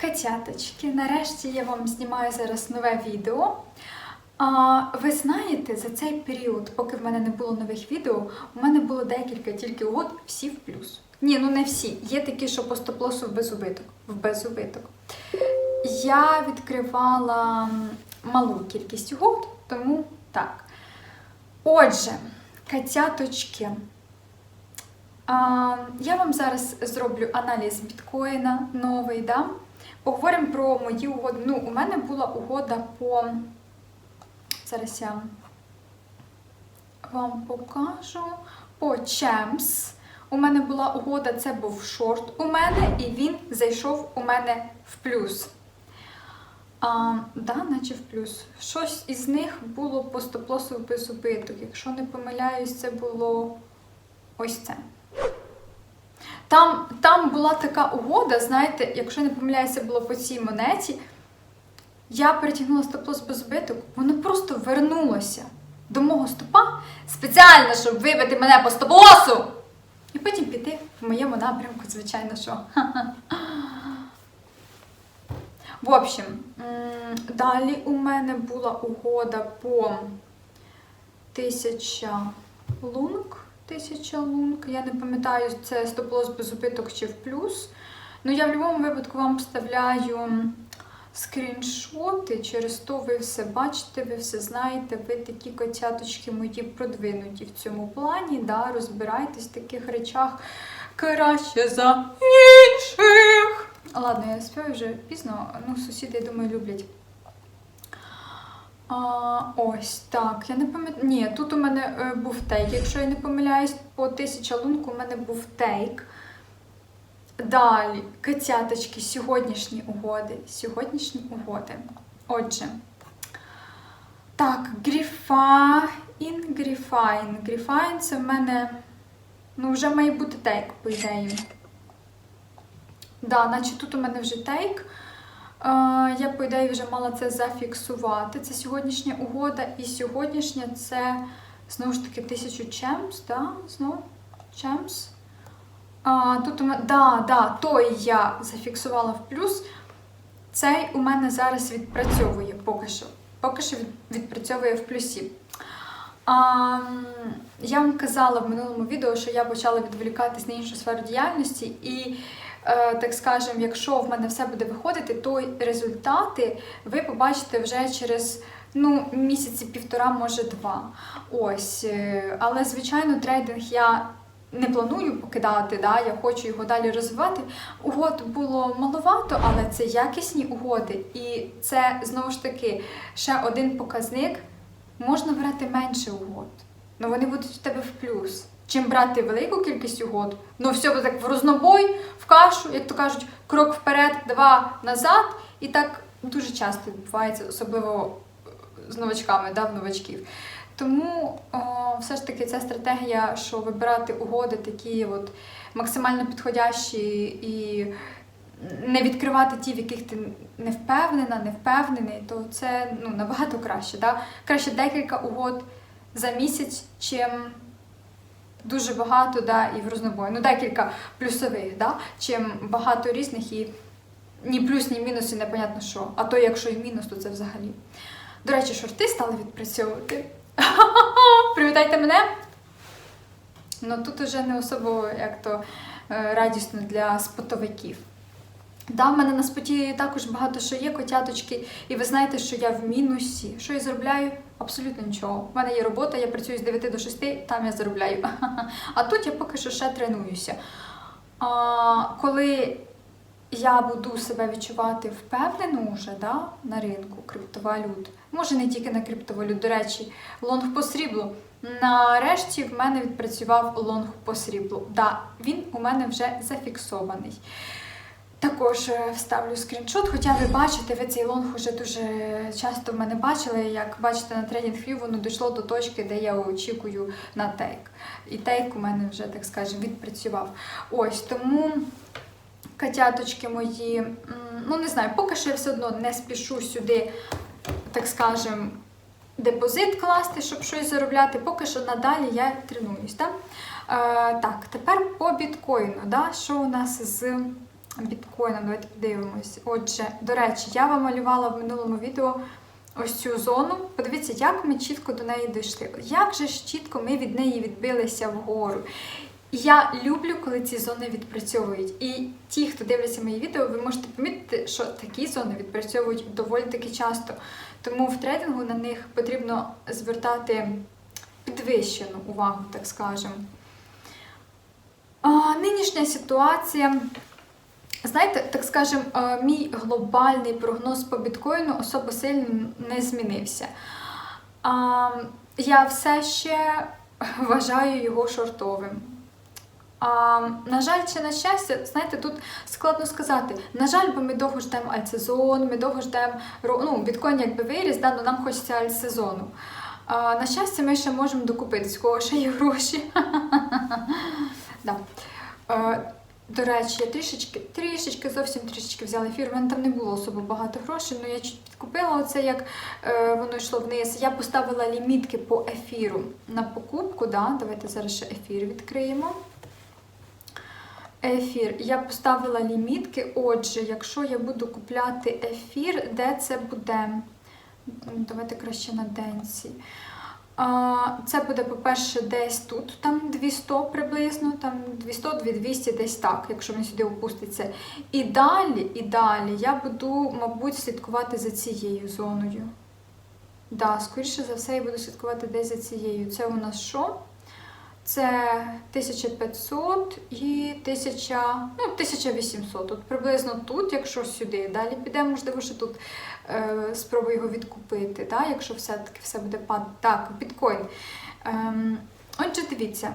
Котяточки, нарешті я вам знімаю зараз нове відео. А, ви знаєте, за цей період, поки в мене не було нових відео, у мене було декілька тільки угод, всі в плюс. Ні, ну не всі. Є такі, що по стоп-лосу в безубиток. В безубиток. Я відкривала малу кількість угод, тому так. Отже, котяточки. А, я вам зараз зроблю аналіз біткоїна новий, да? Поговоримо про мої угоди. Ну, у мене була угода по. Зараз я вам покажу. По Чемс. У мене була угода, це був шорт у мене, і він зайшов у мене в плюс. А, да, наче в плюс. Щось із них було по стоп-лосу без убиток. Якщо не помиляюсь, це було ось це. Там, там була така угода, знаєте, якщо не помиляюся, було по цій монеті. Я перетягнула стоп-лосс без збиток, воно просто вернулося до мого стопа спеціально, щоб вибити мене по стоп-лосу! І потім піти в моєму напрямку, звичайно, що. В общем, далі у мене була угода по тисяча лунг. Тисяча лунг. Я не пам'ятаю, це стоп-лосс без убиток чи в плюс. Ну, я в будь-якому випадку вам вставляю скріншоти. Через то ви все бачите, ви все знаєте. Ви такі котяточки мої продвинуті в цьому плані. Да, розбирайтесь в таких речах краще за інших. Ладно, я співаю вже пізно. Ну, сусіди, я думаю, люблять. А, ось так. Я не пам'ятаю. Ні, тут у мене е, був тейк. Якщо я не помиляюсь, по тисяча лунку у мене був тейк. Далі, котяточки, сьогоднішні угоди. Сьогоднішні угоди. Отже. Так, Гріфайн, Гріфайн. Гріфайн це в мене. Ну, вже має бути тейк, по ідеї. Да, наче тут у мене вже тейк. Я, по ідеї, вже мала це зафіксувати. Це сьогоднішня угода, і сьогоднішня це знову ж таки тисячу чемс, да? Знову чемс. А, тут у мене, да, да, той я зафіксувала в плюс. Цей у мене зараз відпрацьовує поки що. Поки що відпрацьовує в плюсі. А, я вам казала в минулому відео, що я почала відволікатись на іншу сферу діяльності, і, так скажемо, якщо в мене все буде виходити, то результати ви побачите вже через ну, місяці півтора, може два. Ось. е, Але, звичайно, трейдинг я не планую покидати, да, я хочу його далі розвивати. Угод було маловато, але це якісні угоди. І це знову ж таки ще один показник. Можна брати менше угод, але вони будуть в тебе в плюс. Чим брати велику кількість угод, ну все так в рознобой, в кашу, як то кажуть, крок вперед, два назад. І так дуже часто відбувається, особливо з новачками, да, в новачків. Тому о, все ж таки ця стратегія, що вибирати угоди такі от максимально підходящі і не відкривати ті, в яких ти не впевнена, не впевнений, то це ну, набагато краще. Да? Краще декілька угод за місяць, чим дуже багато да, і в рознобої. Ну, декілька плюсових, да? чим багато різних і ні плюс, ні мінус, і непонятно що. А то якщо і мінус, то це взагалі. До речі, шорти стали відпрацьовувати. Привітайте мене! Ну тут уже не особо як то е, радісно для спотовиків. Да, в мене на споті також багато що є, котяточки, і ви знаєте, що я в мінусі. Що я заробляю? Абсолютно нічого. У мене є робота, я працюю з 9 до 6, там я заробляю. А тут я поки що ще тренуюся. А, коли я буду себе відчувати впевнено вже да, на ринку криптовалют, може не тільки на криптовалют, до речі, лонг по сріблу. Нарешті в мене відпрацював лонг по сріблу. Да, він у мене вже зафіксований. Також е, вставлю скріншот, хоча ви бачите, ви цей лонг вже дуже часто в мене бачили. Як бачите на TradingView, воно дійшло до точки, де я очікую на тейк. І тейк у мене вже, так скажемо, відпрацював. Ось тому. Котяточки мої, ну не знаю, поки що я все одно не спішу сюди, так скажем, депозит класти, щоб щось заробляти. Поки що надалі я тренуюсь. Да? Е, так, тепер по біткоїну. Да? Що у нас з біткоїном. Давайте подивимось. Отже, до речі, я вам малювала в минулому відео ось цю зону. Подивіться, як ми чітко до неї дійшли. Як же ж чітко ми від неї відбилися вгору. Я люблю, коли ці зони відпрацьовують. І ті, хто дивляться мої відео, ви можете помітити, що такі зони відпрацьовують доволі таки часто. Тому в трейдингу на них потрібно звертати підвищену увагу, так скажемо. Нинішня ситуація. Знаєте, так скажем, е, мій глобальний прогноз по біткоїну особо сильно не змінився. Я все ще вважаю його шортовим. А, на жаль, чи на щастя, знаєте, тут складно сказати. На жаль, бо ми довго ждемо альтсезон, ми довго ждемо ну, біткоін якби виріс, да, але нам хочеться альтсезону. А, на щастя, ми ще можемо докупитись, у кого ще є гроші. да. До речі, я трішечки, трішечки, зовсім трішечки взяла ефір. У мене там не було особо багато грошей, але я чуть підкупила оце, як е, воно йшло вниз. Я поставила лімітки по ефіру на покупку. Да? Давайте зараз ще ефір відкриємо. Ефір. Я поставила лімітки. Отже, якщо я буду купляти ефір, де це буде? Давайте краще на денці. Це буде, по-перше, десь тут, там 200 приблизно, там 200, 200, десь так, якщо він сюди опуститься. І далі, і далі я буду, мабуть, слідкувати за цією зоною. Да, скоріше за все, я буду слідкувати десь за цією. Це у нас що? Це 1500 і 1000, ну, 1800. От приблизно тут, якщо сюди. Далі підемо, можливо, що тут е, його відкупити, да? якщо все-таки все буде падати. Так, біткоін. Ем, отже, дивіться.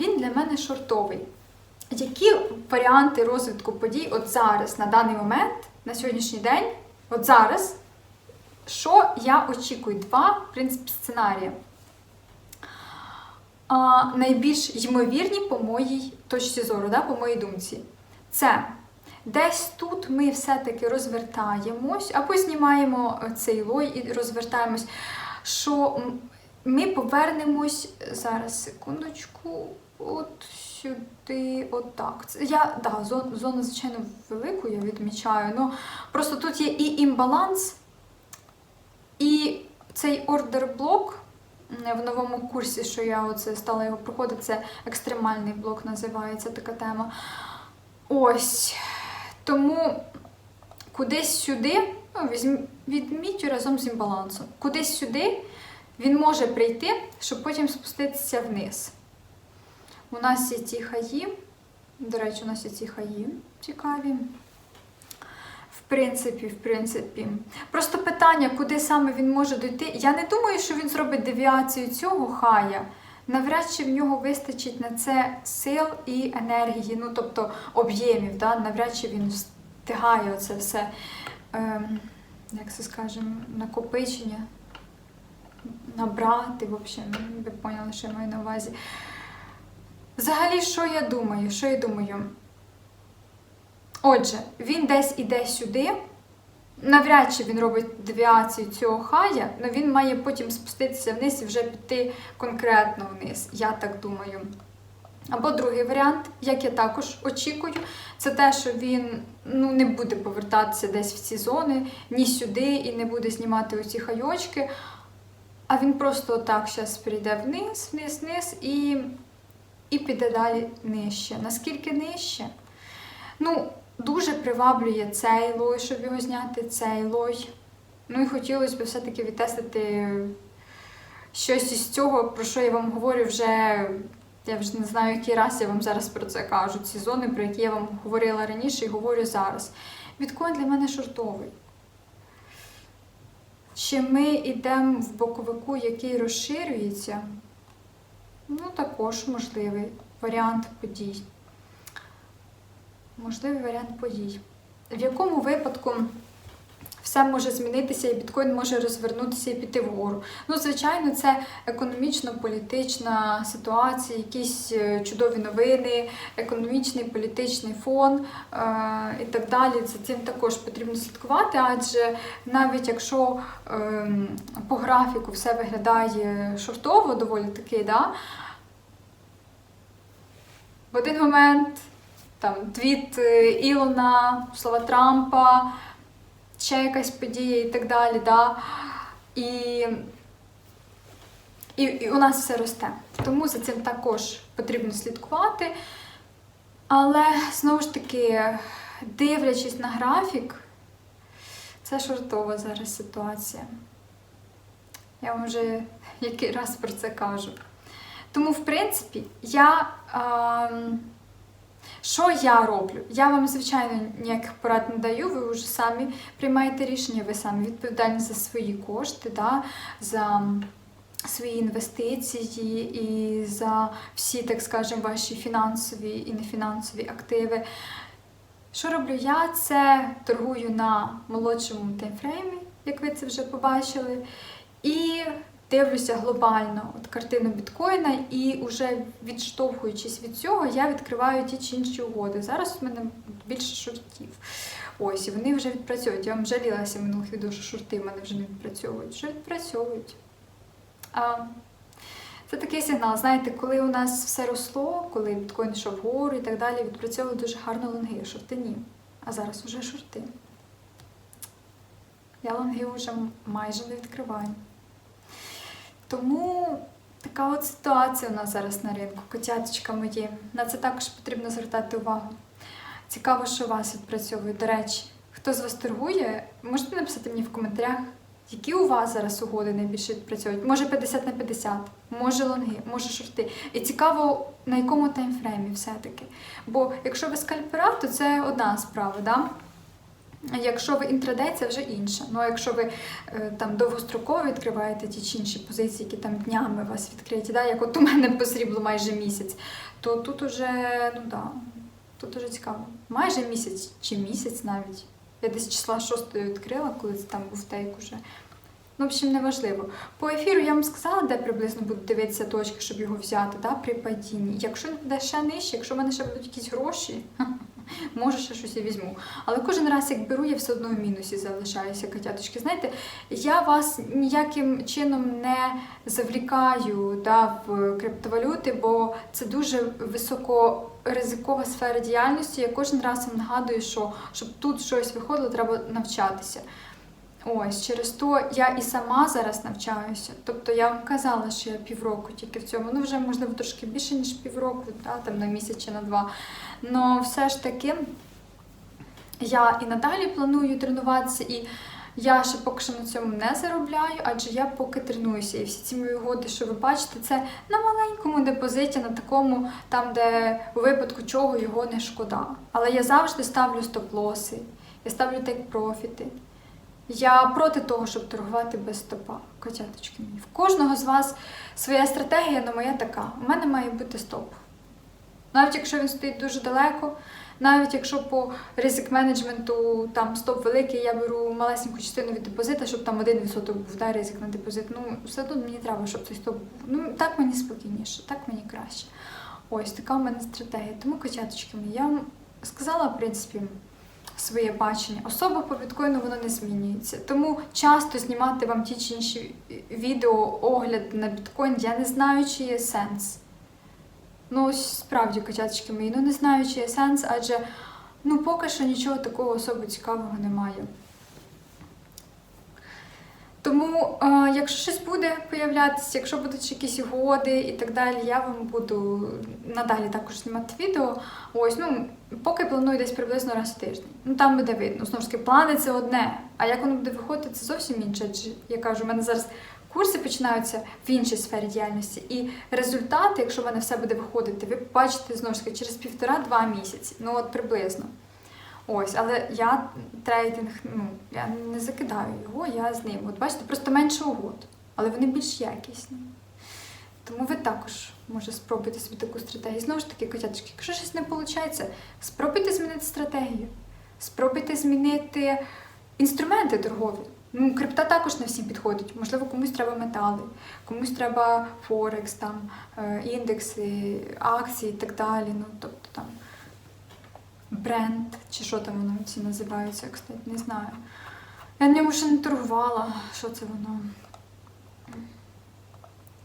Він для мене шортовий. Які варіанти розвитку подій от зараз, на даний момент, на сьогоднішній день, от зараз, що я очікую? Два, в принципі, сценарії а, найбільш ймовірні по моїй точці зору, да, по моїй думці. Це десь тут ми все-таки розвертаємось, або знімаємо цей лой і розвертаємось, що ми повернемось зараз, секундочку, от сюди, отак. Це Я, да, зон, зону, звичайно, велику я відмічаю, ну просто тут є і імбаланс, і цей ордер-блок в новому курсі, що я оце стала його проходити, це екстремальний блок називається така тема. Ось. Тому кудись сюди, ну, відміть разом з імбалансом, кудись сюди він може прийти, щоб потім спуститися вниз. У нас є ці хаї. До речі, у нас є ці хаї цікаві. В принципі, в принципі. Просто питання, куди саме він може дойти. Я не думаю, що він зробить девіацію цього хая. Навряд чи в нього вистачить на це сил і енергії, ну тобто об'ємів. Да? Навряд чи він встигає оце все, ем, як це скажемо, накопичення, набрати, в общем, ви поняли, що я маю на увазі. Взагалі, що я думаю? Що я думаю? Отже, він десь іде сюди. Навряд чи він робить девіацію цього хая, але він має потім спуститися вниз і вже піти конкретно вниз. Я так думаю. Або другий варіант, як я також очікую, це те, що він ну, не буде повертатися десь в ці зони, ні сюди, і не буде знімати оці хайочки. А він просто отак зараз прийде вниз, вниз, вниз і, і піде далі нижче. Наскільки нижче? Ну, дуже приваблює цей лой, щоб його зняти, цей лой. Ну і хотілося б все-таки відтестити щось із цього, про що я вам говорю вже. Я вже не знаю, який раз я вам зараз про це кажу. Ці зони, про які я вам говорила раніше і говорю зараз. Біткоін для мене шортовий. Чи ми йдемо в боковику, який розширюється? Ну, також можливий варіант подій. Можливий варіант подій. В якому випадку все може змінитися, і біткоін може розвернутися і піти вгору. Ну, звичайно, це економічно-політична ситуація, якісь е, чудові новини, економічний політичний фон е- і так далі. За цим також потрібно слідкувати, адже навіть якщо е- по графіку все виглядає шортово, доволі таки, да, в один момент там твіт е, Ілона, слова Трампа, ще якась подія і так далі. Да? І, і, і у нас все росте. Тому за цим також потрібно слідкувати. Але знову ж таки, дивлячись на графік, це шортова зараз ситуація. Я вам вже який раз про це кажу. Тому, в принципі, я. ем, що я роблю? Я вам, звичайно, ніяких порад не даю, ви вже самі приймаєте рішення, ви самі відповідальні за свої кошти, да, за свої інвестиції і за всі, так скажемо, ваші фінансові і нефінансові активи. Що роблю я? Це торгую на молодшому таймфреймі, як ви це вже побачили, і дивлюся глобально от картину біткоїна, і вже відштовхуючись від цього, я відкриваю ті чи інші угоди. Зараз у мене більше шортів. Ось, і вони вже відпрацьовують. Я вам жалілася в минулих відео, що шорти в мене вже не відпрацьовують. Вже відпрацьовують. А, це такий сигнал. Знаєте, коли у нас все росло, коли біткоін йшов вгору і так далі, відпрацьовували дуже гарно лонги, шорти ні. А зараз вже шорти. Я лонги вже майже не відкриваю. Тому така от ситуація у нас зараз на ринку, котяточка мої. На це також потрібно звертати увагу. Цікаво, що у вас відпрацьовує. До речі, хто з вас торгує, можете написати мені в коментарях, які у вас зараз угоди найбільше відпрацьовують. Може 50 на 50, може лонги, може шорти. І цікаво, на якому таймфреймі все-таки. Бо якщо ви скальпера, то це одна справа. Да? Якщо ви інтрадей, це вже інше. Ну, а якщо ви е, там довгостроково відкриваєте ті чи інші позиції, які там днями у вас відкриті, да, як от у мене по сріблу майже місяць, то тут уже, ну да, тут уже цікаво. Майже місяць чи місяць навіть. Я десь числа 6 відкрила, коли це там був тейк уже. Ну, в общем, неважливо. По ефіру я вам сказала, де приблизно будуть дивитися точки, щоб його взяти, да, при падінні. Якщо буде ще нижче, якщо в мене ще будуть якісь гроші, може ще щось я візьму. Але кожен раз, як беру, я все одно в мінусі залишаюся, котяточки. Знаєте, я вас ніяким чином не завлікаю да, в криптовалюти, бо це дуже високоризикова сфера діяльності. Я кожен раз вам нагадую, що щоб тут щось виходило, треба навчатися. Ось через то я і сама зараз навчаюся. Тобто я вам казала, що я півроку тільки в цьому. Ну вже можливо трошки більше ніж півроку, да, там на місяць чи на два. Но все ж таки я і надалі планую тренуватися, і я ще поки що на цьому не заробляю, адже я поки тренуюся. І всі ці мої угоди, що ви бачите, це на маленькому депозиті, на такому, там, де у випадку чого його не шкода. Але я завжди ставлю стоп-лоси, я ставлю тейк-профіти. Я проти того, щоб торгувати без стопа, котяточки мені. В кожного з вас своя стратегія, але моя така. У мене має бути стоп. Навіть якщо він стоїть дуже далеко, навіть якщо по ризик менеджменту там стоп великий, я беру малесеньку частину від депозита, щоб там 1% був да, ризик на депозит. Ну, все одно мені треба, щоб цей стоп був. Ну, так мені спокійніше, так мені краще. Ось така у мене стратегія. Тому, котяточки мої, я вам сказала, в принципі, своє бачення. Особа по біткоїну воно не змінюється. Тому часто знімати вам ті чи інші відео, огляд на біткоін, я не знаю, чи є сенс. Ну, ось справді, котячки мої, ну не знаю, чи є сенс, адже ну поки що нічого такого особо цікавого немає. Тому, е, якщо щось буде появлятися, якщо будуть якісь угоди і так далі, я вам буду надалі також знімати відео. Ось, ну, поки планую десь приблизно раз в тиждень. Ну там буде видно. Знову ж таки, плани це одне. А як воно буде виходити, це зовсім інше. Я кажу, у мене зараз курси починаються в іншій сфері діяльності. І результати, якщо в мене все буде виходити, ви побачите знову ж таки через півтора-два місяці. Ну от приблизно. Ось, але я трейдинг, ну, я не закидаю його, я з ним. От бачите, просто менше угод, але вони більш якісні. Тому ви також може спробуйте собі таку стратегію. Знову ж таки, котяточки, якщо щось не виходить, спробуйте змінити стратегію. Спробуйте змінити інструменти торгові. Ну, крипта також не всім підходить. Можливо, комусь треба метали, комусь треба Форекс, там, е, індекси, акції і так далі. Ну, бренд, чи що там воно ці називаються, кстати, не знаю. Я ньому ще не торгувала. Що це воно?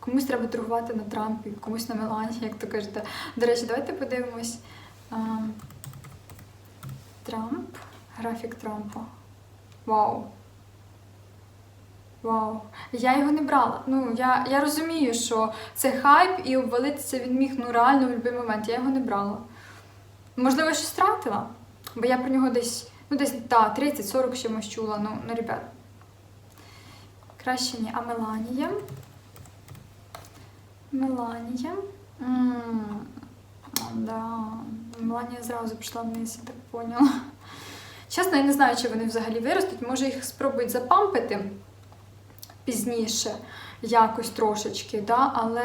Комусь треба торгувати на Трампі, комусь на Мелані, як то кажете. До речі, давайте подивимось. Трамп. Графік Трампа. Вау. Вау. Я його не брала. Ну, я, я розумію, що це хайп і обвалитися він міг ну, реально в будь-який момент. Я його не брала. Можливо, щось втратила, бо я про нього десь, ну десь, так, 30-40 чимось чула. Ну, ну, ребят. Краще ні. А Меланія. Меланія. М, Да. Меланія зразу пішла вниз, я так поняла. Чесно, я не знаю, чи вони взагалі виростуть. Може, їх спробують запампити пізніше, якось трошечки, да? але,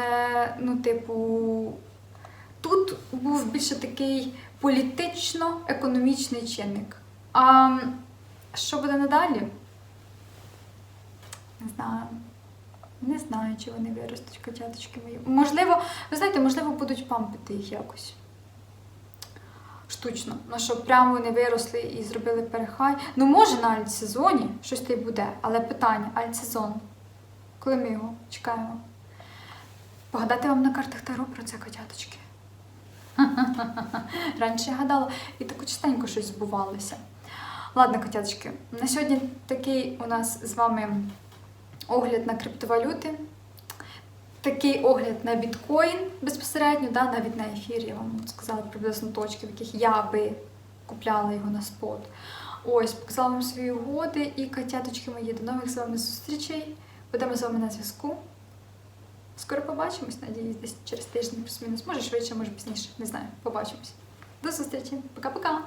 ну, типу, тут був більше такий політично-економічний чинник. А що буде надалі? Не знаю. Не знаю, чи вони виростуть котяточки мої. Можливо, ви знаєте, можливо, будуть пампити їх якось. Штучно. Ну, щоб прямо вони виросли і зробили перехай. Ну, може, на альтсезоні щось та й буде, але питання, альтсезон. Коли ми його чекаємо? Погадати вам на картах Таро про це котяточки. Раніше я гадала, і так частенько щось збувалося. Ладно, котяточки, на сьогодні такий у нас з вами огляд на криптовалюти. Такий огляд на біткоін безпосередньо, да, навіть на ефір, я вам сказала приблизно точки, в яких я би купляла його на спот. Ось, показала вам свої угоди і котяточки мої. До нових з вами зустрічей. Будемо з вами на зв'язку. Скоро побачимось, надіюсь, десь через тиждень плюс-мінус. Може швидше, може пізніше. Не знаю. Побачимось. До зустрічі. Пока-пока.